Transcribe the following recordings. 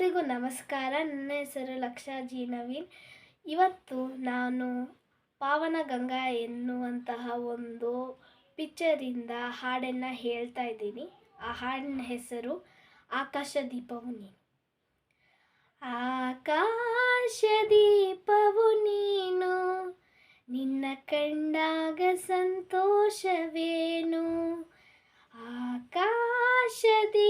ಎಲ್ಲರಿಗೂ ನಮಸ್ಕಾರ. ನನ್ನ ಹೆಸರು ಲಕ್ಷಾ ಜಿ ನವೀನ್. ಇವತ್ತು ನಾನು ಪಾವನ ಗಂಗಾ ಎನ್ನುವಂತಹ ಒಂದು ಪಿಕ್ಚರಿಂದ ಹಾಡನ್ನು ಹೇಳ್ತಾ ಇದ್ದೀನಿ. ಆ ಹಾಡಿನ ಹೆಸರು ಆಕಾಶ ದೀಪವು ನೀನು. ಆಕಾಶ ದೀಪವು ನೀನು. ನಿನ್ನ ಕಂಡಾಗ ಸಂತೋಷವೇನು? ಆಕಾಶ ನೀನು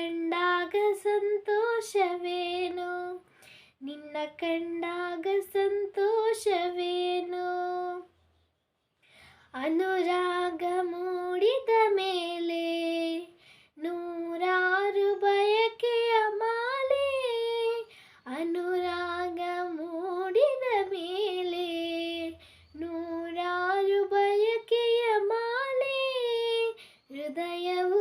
ಕಂಡಾಗ ಸಂತೋಷವೇನು ನಿನ್ನ ಕಂಡಾಗ ಸಂತೋಷವೇನು ಅನುರಾಗ ಮೂಡಿದ ಮೇಲೆ ನೂರಾರು ಬಯಕೆಯ ಮಾಲೆ ಅನುರಾಗ ಮೂಡಿದ ಮೇಲೆ ನೂರಾರು ಬಯಕೆಯ ಮಾಲೆ ಹೃದಯವು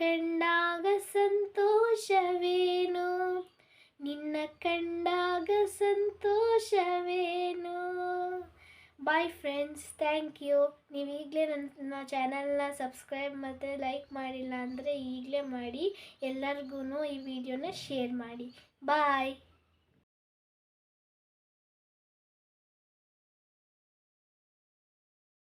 ಕಂಡಾಗ ಸಂತೋಷವೇನು? ನಿನ್ನ ಕಂಡಾಗ ಸಂತೋಷವೇನು? ಬಾಯ್ ಫ್ರೆಂಡ್ಸ್ ಥ್ಯಾಂಕ್ ಯು ನೀವು ಈಗಲೇ ನನ್ನ ಚಾನಲ್ನ ಸಬ್ಸ್ಕ್ರೈಬ್ ಮತ್ತು ಲೈಕ್ ಮಾಡಿಲ್ಲ ಅಂದರೆ ಈಗಲೇ ಮಾಡಿ ಎಲ್ಲರಿಗೂ ಈ ವಿಡಿಯೋನ ಶೇರ್ ಮಾಡಿ. ಬಾಯ್